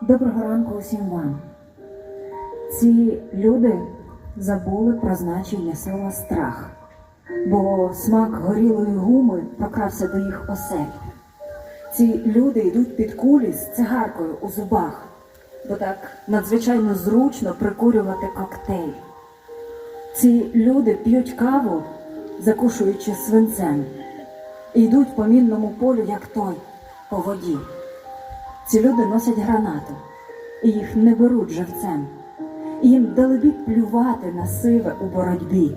Доброго ранку усім вам. Ці люди забули про значення слова страх, бо смак горілої гуми прокрався до їх осель. Ці люди йдуть під кулі з цигаркою у зубах, бо так надзвичайно зручно прикурювати коктейль. Ці люди п'ють каву, закушуючи свинцем, і йдуть по мінному полю, як той, по воді. Ці люди носять гранату, і їх не беруть живцем. І їм далебі плювати на сиве у боротьбі.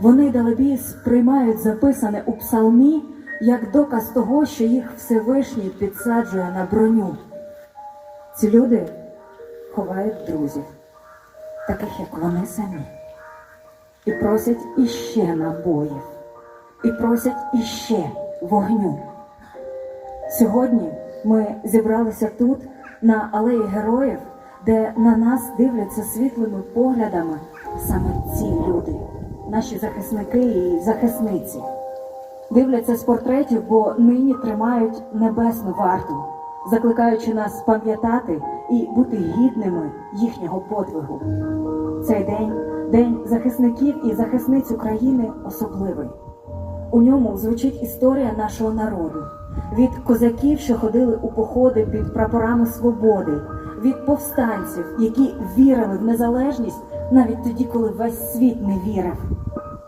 Вони далебі сприймають записане у псалмі як доказ того, що їх Всевишній підсаджує на броню. Ці люди ховають друзів, таких як вони самі, і просять іще набоїв, і просять іще вогню. Сьогодні ми зібралися тут, на алеї героїв, де на нас дивляться світлими поглядами саме ці люди, наші захисники і захисниці. Дивляться з портретів, бо нині тримають небесну варту, закликаючи нас пам'ятати і бути гідними їхнього подвигу. Цей день день захисників і захисниць України особливий. У ньому звучить історія нашого народу від козаків, що ходили у походи під прапорами свободи, від повстанців, які вірили в незалежність навіть тоді, коли весь світ не вірив,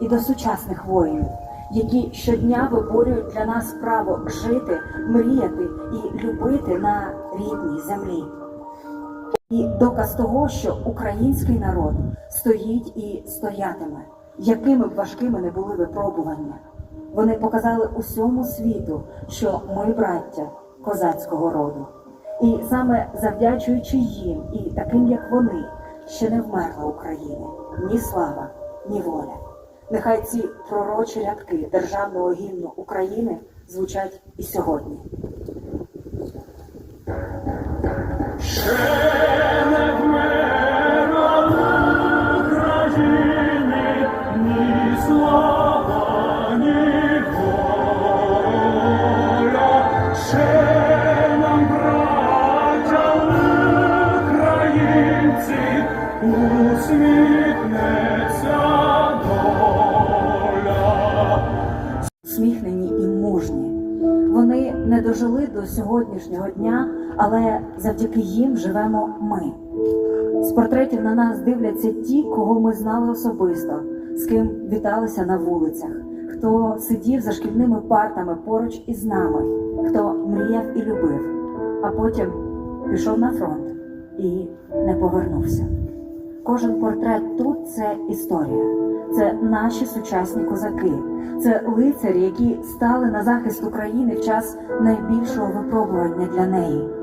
і до сучасних воїнів, які щодня виборюють для нас право жити, мріяти і любити на рідній землі. І доказ того, що український народ стоїть і стоятиме, якими б важкими не були випробування. Вони показали усьому світу, що ми браття козацького роду. І саме завдячуючи їм і таким, як вони, ще не вмерла України ні слава, ні воля. Нехай ці пророчі рядки державного гімну України звучать і сьогодні. Дожили до сьогоднішнього дня, але завдяки їм живемо ми. З портретів на нас дивляться ті, кого ми знали особисто, з ким віталися на вулицях, хто сидів за шкільними партами поруч із нами, хто мріяв і любив, а потім пішов на фронт і не повернувся. Кожен портрет тут це історія, це наші сучасні козаки, це лицарі, які стали на захист України в час найбільшого випробування для неї.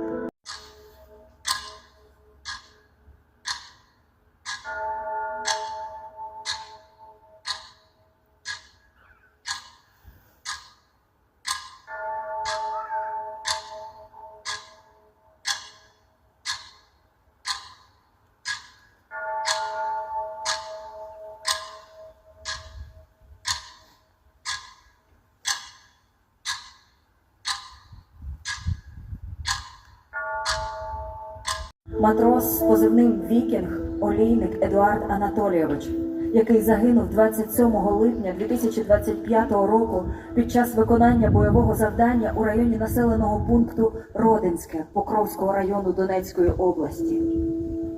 Матрос з позивним Вікінг Олійник Едуард Анатолійович, який загинув 27 липня 2025 року під час виконання бойового завдання у районі населеного пункту Родинське Покровського району Донецької області.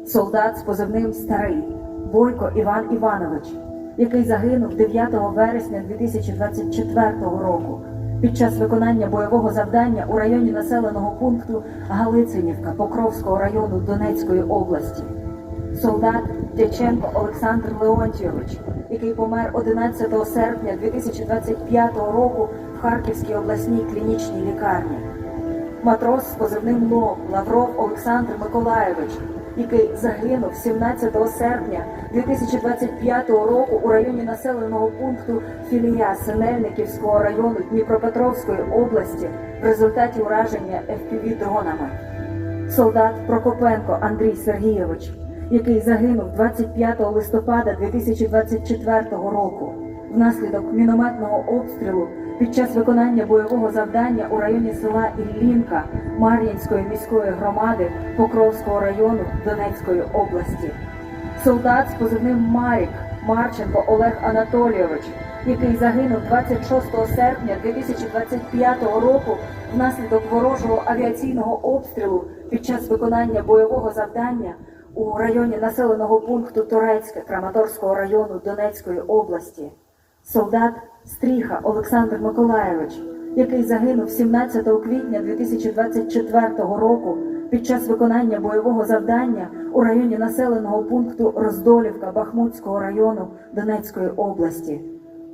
Солдат з позивним Старий Бойко Іван Іванович, який загинув 9 вересня 2024 року під час виконання бойового завдання у районі населеного пункту Галицинівка Покровського району Донецької області. Солдат Дяченко Олександр Леонтійович, який помер 11 серпня 2025 року в Харківській обласній клінічній лікарні. Матрос з позивним ЛО Лавров Олександр Миколаєвич, який загинув 17 серпня 2025 року у районі населеного пункту Філія Синельниківського району Дніпропетровської області в результаті ураження FPV дронами. Солдат Прокопенко Андрій Сергійович, який загинув 25 листопада 2024 року внаслідок мінометного обстрілу під час виконання бойового завдання у районі села Іллінка Мар'їнської міської громади Покровського району Донецької області. Солдат з позивним Марік Марченко Олег Анатолійович, який загинув 26 серпня 2025 року внаслідок ворожого авіаційного обстрілу під час виконання бойового завдання у районі населеного пункту Торецьке Краматорського району Донецької області. Солдат Стріха Олександр Миколайович, який загинув 17 квітня 2024 року під час виконання бойового завдання у районі населеного пункту Роздолівка Бахмутського району Донецької області.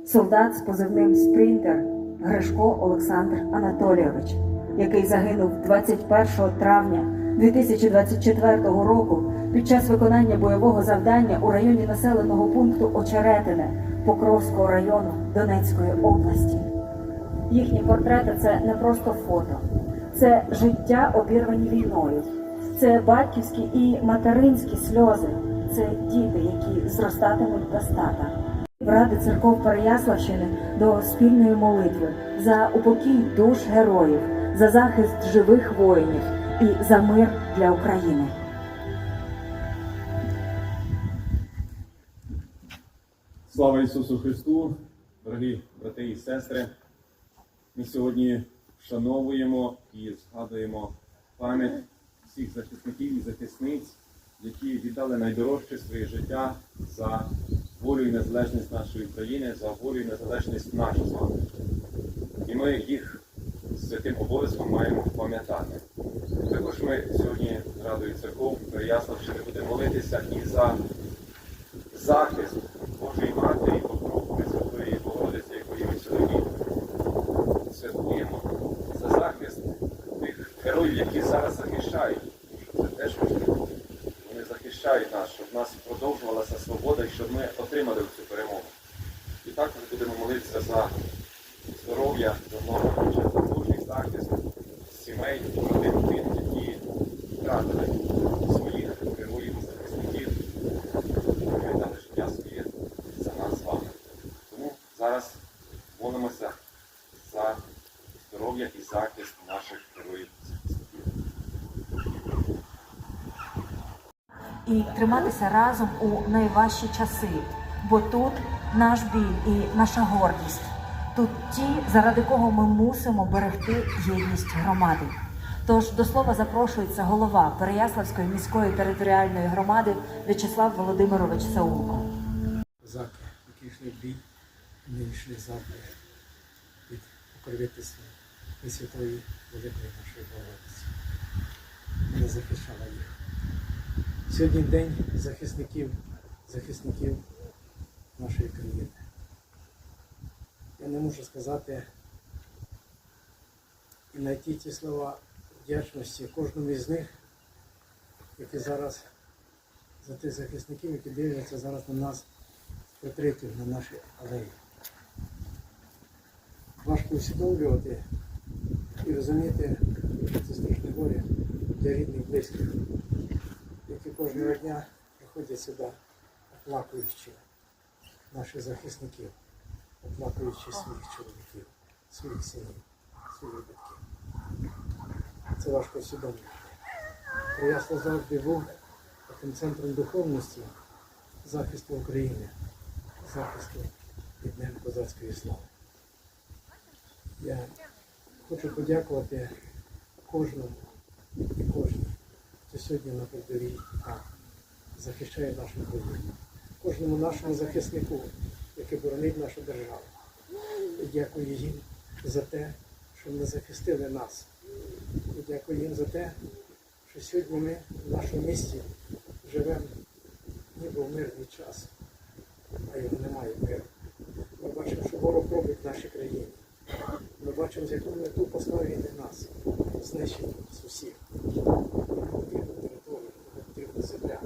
Солдат з позивним Спринтер Гришко Олександр Анатолійович, який загинув 21 травня 2024 року під час виконання бойового завдання у районі населеного пункту Очеретине Покровського району Донецької області. Їхні портрети це не просто фото, це життя обірвані війною, це батьківські і материнські сльози, це діти, які зростатимуть без тата. Ради церков Переяславщини до спільної молитви за упокій душ героїв, за захист живих воїнів і за мир для України. Слава Ісусу Христу, дорогі брати і сестри. Ми сьогодні вшановуємо і згадуємо пам'ять всіх захисників і захисниць, які віддали найдорожче своє життя за волю і незалежність нашої країни, за волю і незалежність нашу з вами. І ми їх святим обов'язком маємо пам'ятати. Також ми сьогодні радою церков Переяславщини будемо молитися і за захист Божої Матері, Покровки Святої Богородиці, якої ми сьогодні святкуємо, за захист тих героїв, які зараз захищають. Вони захищають нас, щоб нас продовжувалася свобода і щоб ми отримали цю перемогу. І також будемо молитися за здоров'я, за Божий захист сімей, родин, які втратили своїх героїв, захисників, які віддали життя своє за нас з вами. Тому зараз молимося за здоров'я і захист наших героїв і триматися разом у найважчі часи, бо тут наш біль і наша гордість, тут ті, заради кого ми мусимо берегти єдність громади. Тож до слова запрошується голова Переяславської міської територіальної громади В'ячеслав Володимирович Саулко. козаки, які йшли в бій, вони йшли завжди під покровительством Пресвятої Великої нашої Богородиці. Вона захищала їх. Сьогодні день захисників, захисників нашої країни. Я не можу сказати і знайти ті слова вдячності кожному із них, які зараз за тих захисників, які дивляться зараз на нас портретів на нашій алеї. Важко усвідомлювати і розуміти, це страшне горе для рідних близьких, які кожного дня приходять сюди, оплакуючи наших захисників, оплакуючи своїх чоловіків, своїх синів, своїх батьків. Це важко усвідомлювати. Приясно завжди був таким центром духовності захисту України, захисту від Днем козацької слави. Я хочу подякувати кожному і кожній, хто сьогодні на передовій захищає нашу країну, кожному нашому захиснику, який боронить нашу державу. І дякую їм за те, що вони захистили нас. І дякую їм за те, що сьогодні ми в нашому місті живемо ніби в мирний час, а його немає миру. Ми бачимо, що ворог робить в нашій країні. Ми бачимо, з якою мету поставив він на нас, знищення нас усіх. Їм потрібна територія, їм потрібна земля,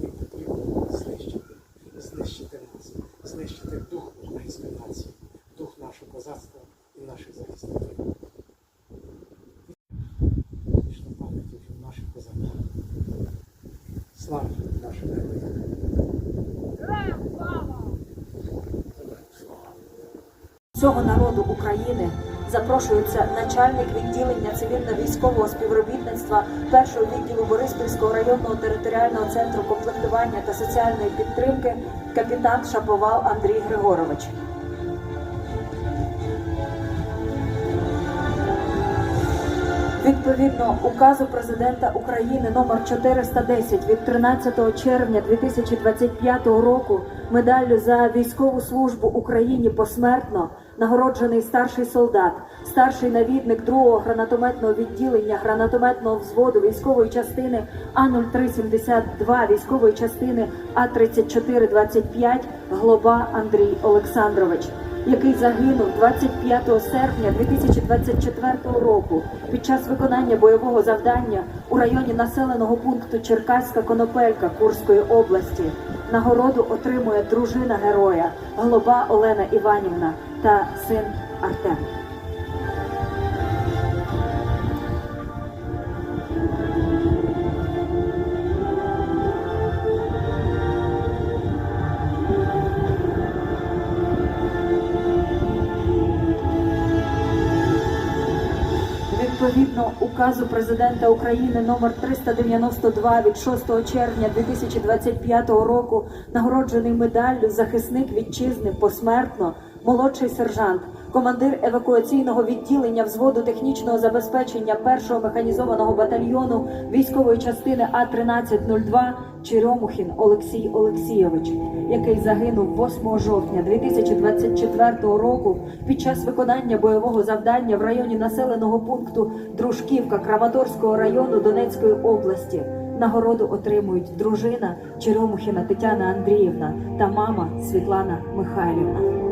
їм потрібно знищити, знищити нас, знищити дух української нації, дух нашого козацтва і наших захисників. Вічна пам'ять у наших козаках. Слава нашим всього народу України запрошується начальник відділення цивільно-військового співробітництва першого відділу Бориспільського районного територіального центру комплектування та соціальної підтримки капітан Шаповал Андрій Григорович. Відповідно указу президента України номер 410 від 13 червня 2025 року медаллю за військову службу Україні посмертно нагороджений старший солдат, старший навідник 2-го гранатометного відділення гранатометного взводу військової частини А0372 військової частини А3425 Глоба Андрій Олександрович який загинув 25 серпня 2024 року під час виконання бойового завдання у районі населеного пункту Черкаська Конопелька Курської області. Нагороду отримує дружина героя Глоба Олена Іванівна та син Артем. Указу президента України номер 392 від 6 червня 2025 року нагороджений медаллю захисник вітчизни посмертно, молодший сержант, командир евакуаційного відділення взводу технічного забезпечення першого механізованого батальйону військової частини А 1302 Черемухін Олексій Олексійович, який загинув 8 жовтня 2024 року під час виконання бойового завдання в районі населеного пункту Дружківка Краматорського району Донецької області. Нагороду отримують дружина Черемухіна Тетяна Андріївна та мама Світлана Михайлівна.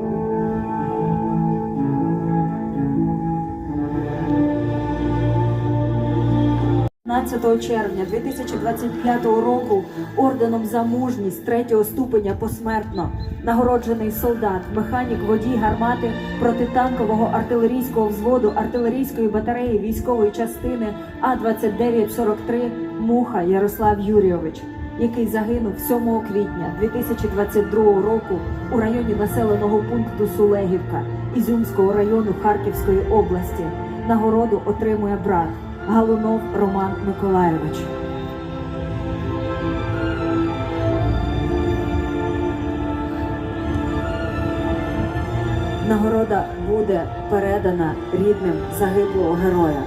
15 червня 2025 року орденом за мужність третього ступеня посмертно нагороджений солдат, механік водій гармати протитанкового артилерійського взводу артилерійської батареї військової частини А 2943 Муха Ярослав Юрійович, який загинув 7 квітня 2022 року у районі населеного пункту Сулегівка Ізюмського району Харківської області. Нагороду отримує брат. Галунов Роман Миколайович. Нагорода буде передана рідним загиблого героя.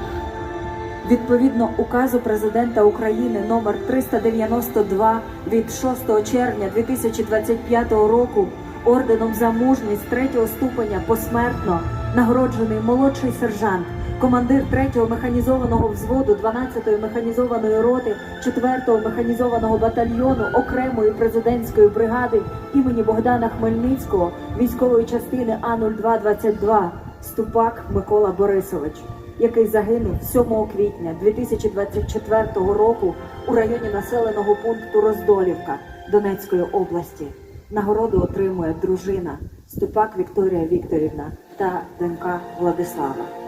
Відповідно указу президента України номер 392 від 6 червня 2025 року орденом за мужність третього ступеня посмертно нагороджений молодший сержант командир 3-го механізованого взводу 12-ї механізованої роти 4-го механізованого батальйону окремої президентської бригади імені Богдана Хмельницького військової частини А0222 Ступак Микола Борисович, який загинув 7 квітня 2024 року у районі населеного пункту Роздолівка Донецької області. Нагороду отримує дружина Ступак Вікторія Вікторівна та донька Владислава.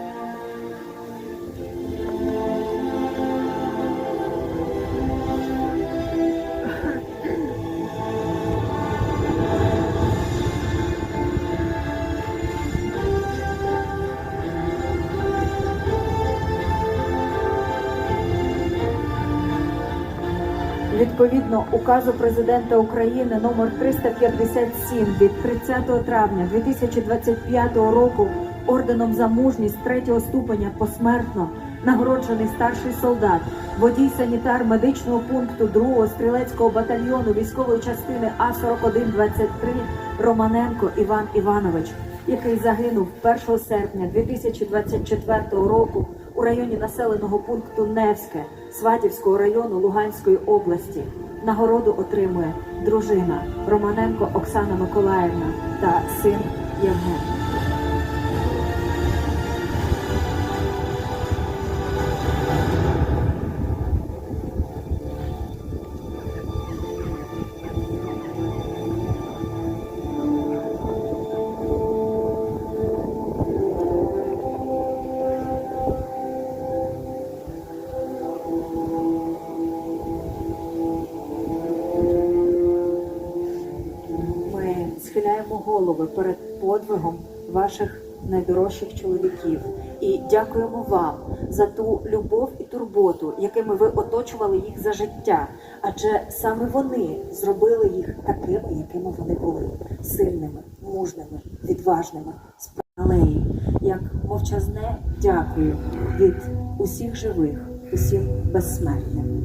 Відповідно указу президента України номер 357 від 30 травня 2025 року орденом за мужність третього ступеня посмертно нагороджений старший солдат, водій санітар медичного пункту 2-го стрілецького батальйону військової частини А 4123 Романенко Іван Іванович, який загинув 1 серпня 2024 року у районі населеного пункту Невське Сватівського району Луганської області. Нагороду отримує дружина Романенко Оксана Миколаївна та син Євген. Схиляємо голови перед подвигом ваших найдорожчих чоловіків. І дякуємо вам за ту любов і турботу, якими ви оточували їх за життя. Адже саме вони зробили їх такими, якими вони були сильними, мужними, відважними, алеї. Як мовчазне дякую від усіх живих, усім безсмертним.